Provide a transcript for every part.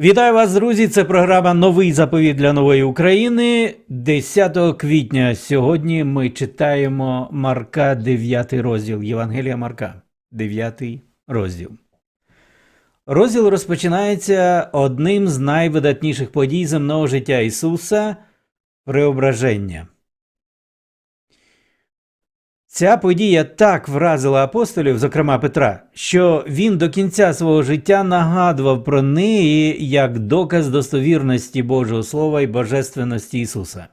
Вітаю вас, друзі! Це програма Новий заповіт для нової України. 10 квітня сьогодні ми читаємо Марка 9 розділ Євангелія Марка, 9 розділ. Розділ розпочинається одним з найвидатніших подій земного життя Ісуса преображення. Ця подія так вразила апостолів, зокрема Петра, що він до кінця свого життя нагадував про неї як доказ достовірності Божого Слова і божественності Ісуса.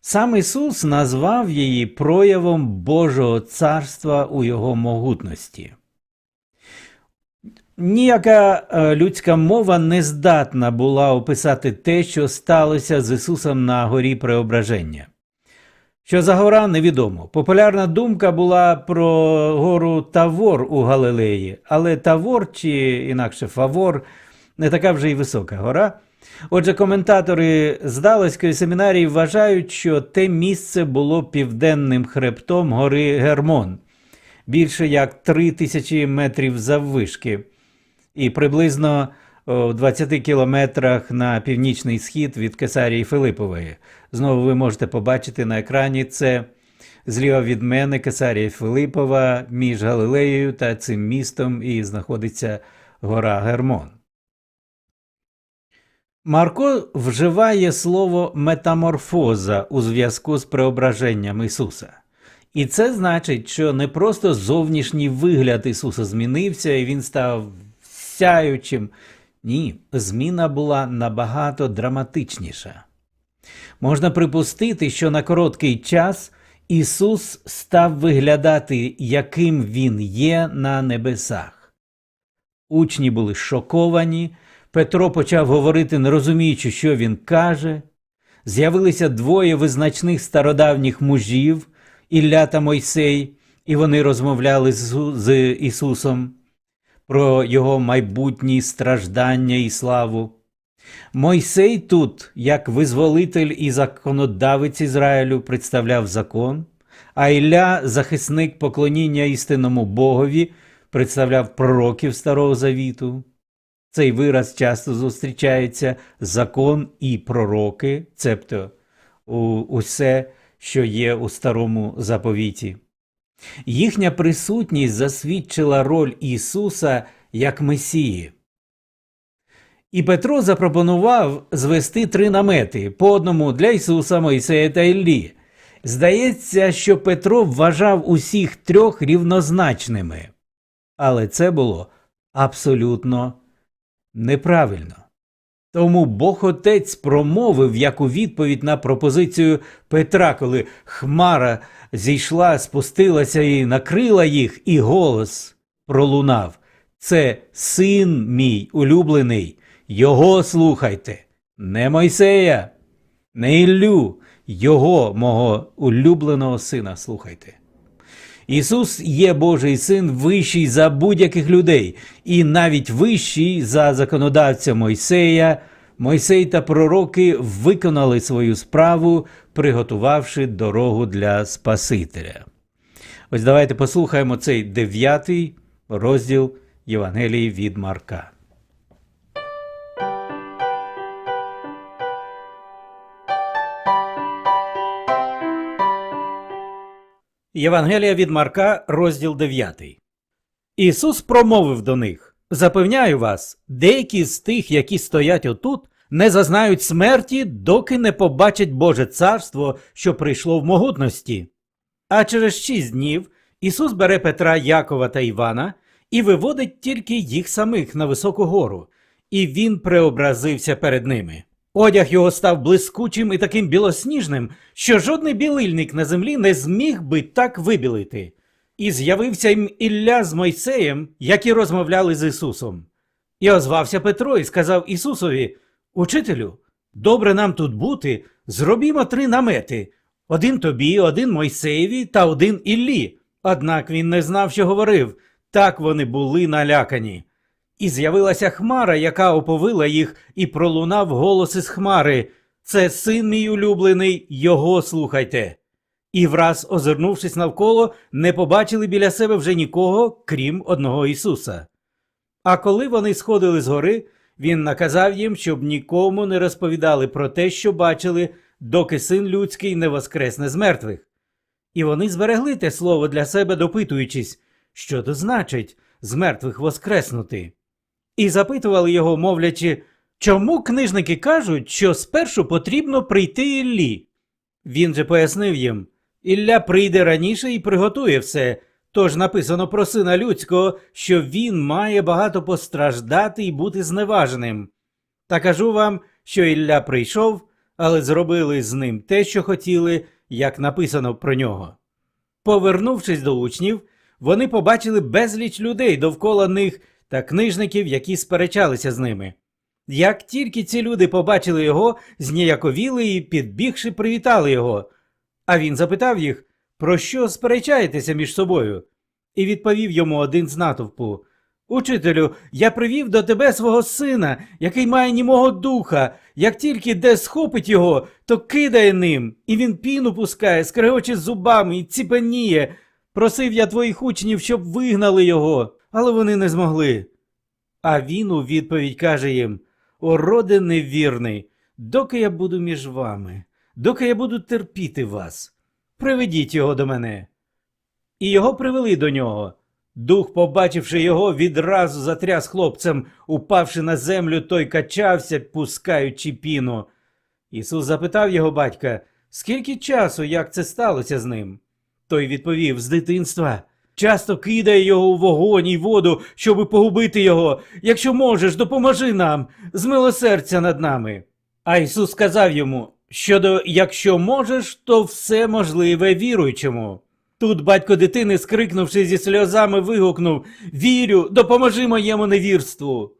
Сам Ісус назвав її проявом Божого царства у Його могутності. Ніяка е, людська мова не здатна була описати те, що сталося з Ісусом на горі Преображення. Що за гора невідомо. Популярна думка була про гору Тавор у Галилеї, але Тавор чи інакше Фавор не така вже й висока гора. Отже, коментатори з Далеської семінарії вважають, що те місце було південним хребтом гори Гермон, більше як три тисячі метрів заввишки, і приблизно о 20 кілометрах на північний схід від Кесарії Филипової. Знову ви можете побачити на екрані це зліва від мене Кесарія Филипова між Галилеєю та цим містом і знаходиться гора Гермон. Марко вживає слово метаморфоза у зв'язку з преображенням Ісуса. І це значить, що не просто зовнішній вигляд Ісуса змінився і Він став сяючим. Ні, зміна була набагато драматичніша. Можна припустити, що на короткий час Ісус став виглядати, яким Він є на небесах. Учні були шоковані, Петро почав говорити, не розуміючи, що він каже. З'явилися двоє визначних стародавніх мужів Ілля та Мойсей, і вони розмовляли з Ісусом про його майбутні страждання і славу. Мойсей тут, як визволитель і законодавець Ізраїлю, представляв закон, а Ілля, захисник поклоніння істинному Богові, представляв пророків Старого Завіту. Цей вираз часто зустрічається закон і пророки, цебто усе, що є у старому заповіті. Їхня присутність засвідчила роль Ісуса як Месії. І Петро запропонував звести три намети по одному для Ісуса, Мойсея та Іллі. Здається, що Петро вважав усіх трьох рівнозначними. Але це було абсолютно неправильно. Тому Бог Отець промовив як у відповідь на пропозицію Петра, коли хмара зійшла, спустилася і накрила їх, і голос пролунав. Це син мій улюблений, його слухайте, не Мойсея, не Іллю, його, мого улюбленого сина, слухайте. Ісус є Божий син вищий за будь-яких людей, і навіть вищий за законодавця Мойсея. Мойсей та пророки виконали свою справу, приготувавши дорогу для Спасителя. Ось давайте послухаємо цей дев'ятий розділ Євангелії від Марка. Євангелія від Марка, розділ 9. Ісус промовив до них: Запевняю вас, деякі з тих, які стоять отут, не зазнають смерті, доки не побачать Боже царство, що прийшло в могутності. А через шість днів Ісус бере Петра, Якова та Івана і виводить тільки їх самих на високу гору, і він преобразився перед ними. Одяг його став блискучим і таким білосніжним, що жодний білильник на землі не зміг би так вибілити. І з'явився їм Ілля з Мойсеєм, які розмовляли з Ісусом. І озвався Петро і сказав Ісусові: Учителю, добре нам тут бути, зробімо три намети: один тобі, один Мойсеєві та один Іллі. Однак він не знав, що говорив. Так вони були налякані. І з'явилася хмара, яка оповила їх, і пролунав голос із хмари Це син мій улюблений, його слухайте. І враз, озирнувшись навколо, не побачили біля себе вже нікого, крім одного Ісуса. А коли вони сходили з гори, Він наказав їм, щоб нікому не розповідали про те, що бачили, доки син людський не воскресне з мертвих. І вони зберегли те слово для себе, допитуючись, що то значить з мертвих воскреснути. І запитували його, мовлячи, чому книжники кажуть, що спершу потрібно прийти Іллі? Він же пояснив їм Ілля прийде раніше і приготує все. Тож написано про сина людського, що він має багато постраждати і бути зневаженим. Та кажу вам, що Ілля прийшов, але зробили з ним те, що хотіли, як написано про нього. Повернувшись до учнів, вони побачили безліч людей довкола них та книжників, які сперечалися з ними. Як тільки ці люди побачили його, зніяковіли і, підбігши, привітали його. А він запитав їх, про що сперечаєтеся між собою? І відповів йому один з натовпу Учителю, я привів до тебе свого сина, який має німого духа. Як тільки де схопить його, то кидає ним, і він піну пускає, скрегоче зубами і ціпеніє. Просив я твоїх учнів, щоб вигнали його, але вони не змогли. А він у відповідь каже їм О, роде невірний, доки я буду між вами, доки я буду терпіти вас, приведіть його до мене. І його привели до нього. Дух, побачивши його, відразу затряс хлопцем, упавши на землю, той качався, пускаючи піну. Ісус запитав його батька, скільки часу, як це сталося з ним? Той відповів з дитинства. Часто кидає його у вогонь і воду, щоби погубити його. Якщо можеш, допоможи нам, змилосердя над нами. А Ісус сказав йому, щодо якщо можеш, то все можливе віруючому. Тут батько дитини, скрикнувши зі сльозами, вигукнув Вірю, допоможи моєму невірству.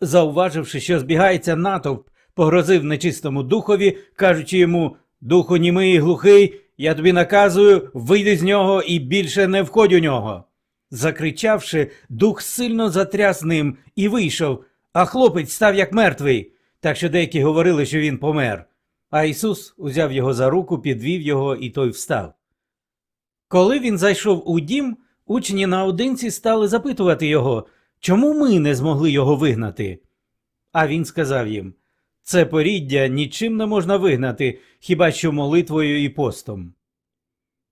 Зауваживши, що збігається натовп, погрозив нечистому духові, кажучи йому Духу німий глухий, я тобі наказую, вийди з нього і більше не входь у нього. Закричавши, дух сильно затряс ним і вийшов, а хлопець став як мертвий, так що деякі говорили, що він помер. А Ісус узяв його за руку, підвів його, і той встав. Коли він зайшов у дім, учні наодинці стали запитувати його, чому ми не змогли його вигнати. А він сказав їм це поріддя нічим не можна вигнати, хіба що молитвою і постом.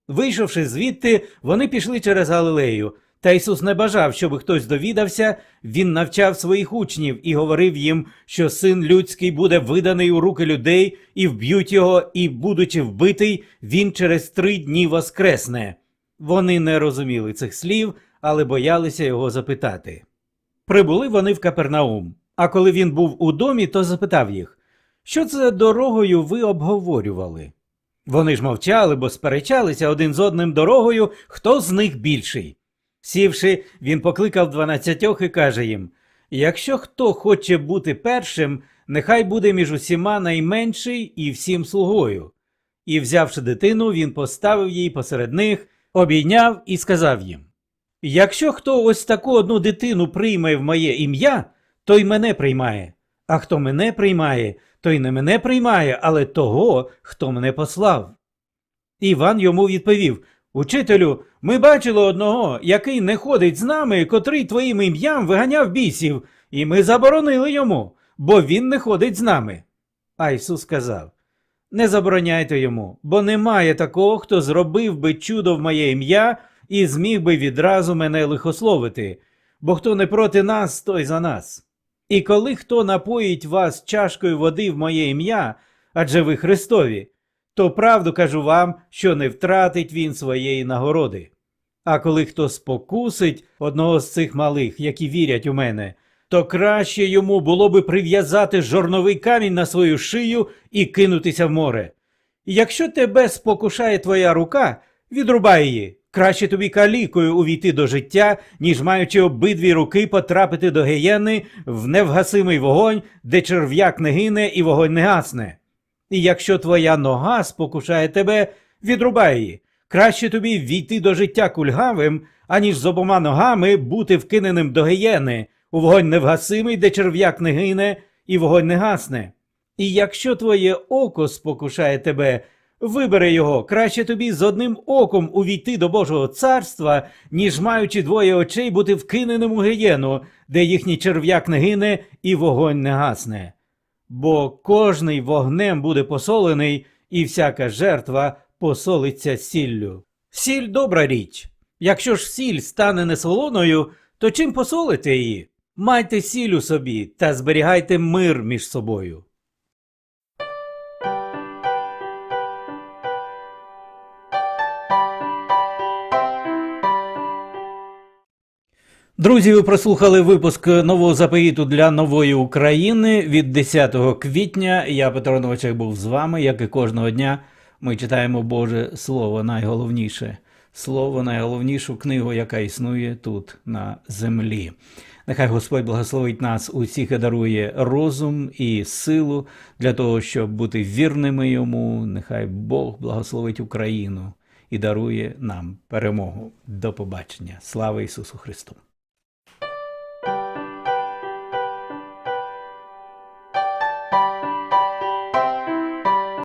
Вийшовши звідти, вони пішли через Галилею. Та Ісус не бажав, щоб хтось довідався, він навчав своїх учнів і говорив їм, що син людський буде виданий у руки людей, і вб'ють його, і, будучи вбитий, він через три дні воскресне. Вони не розуміли цих слів, але боялися його запитати. Прибули вони в Капернаум. А коли він був у домі, то запитав їх, що це дорогою ви обговорювали? Вони ж мовчали, бо сперечалися один з одним дорогою, хто з них більший. Сівши, він покликав дванадцятьох і каже їм Якщо хто хоче бути першим, нехай буде між усіма найменший і всім слугою. І, взявши дитину, він поставив її посеред них, обійняв і сказав їм Якщо хто ось таку одну дитину прийме в моє ім'я, той мене приймає, а хто мене приймає, той не мене приймає, але того, хто мене послав. Іван йому відповів Учителю, ми бачили одного, який не ходить з нами, котрий твоїм ім'ям виганяв бісів, і ми заборонили йому, бо він не ходить з нами. А Ісус сказав Не забороняйте йому, бо немає такого, хто зробив би чудо в моє ім'я і зміг би відразу мене лихословити, бо хто не проти нас, той за нас. І коли хто напоїть вас чашкою води в моє ім'я, адже ви Христові, то правду кажу вам, що не втратить він своєї нагороди. А коли хто спокусить одного з цих малих, які вірять у мене, то краще йому було би прив'язати жорновий камінь на свою шию і кинутися в море. І Якщо тебе спокушає твоя рука, відрубай її. Краще тобі калікою увійти до життя, ніж маючи обидві руки потрапити до гієни в невгасимий вогонь, де черв'як не гине і вогонь не гасне. І якщо твоя нога спокушає тебе, відрубай її. Краще тобі війти до життя кульгавим, аніж з обома ногами бути вкиненим до гієни, у вогонь невгасимий, де черв'як не гине і вогонь не гасне. І якщо твоє око спокушає тебе, Вибери його, краще тобі з одним оком увійти до Божого царства, ніж маючи двоє очей бути вкиненим у гієну, де їхній черв'як не гине і вогонь не гасне. Бо кожний вогнем буде посолений, і всяка жертва посолиться сіллю. Сіль добра річ. Якщо ж сіль стане несолоною, то чим посолите її? Майте сіль у собі та зберігайте мир між собою. Друзі, ви прослухали випуск нового заповіту для нової України від 10 квітня. Я Петро Новачек був з вами, як і кожного дня. Ми читаємо Боже Слово найголовніше. Слово найголовнішу книгу, яка існує тут на землі. Нехай Господь благословить нас усіх і дарує розум і силу для того, щоб бути вірними йому. Нехай Бог благословить Україну і дарує нам перемогу. До побачення. Слава Ісусу Христу!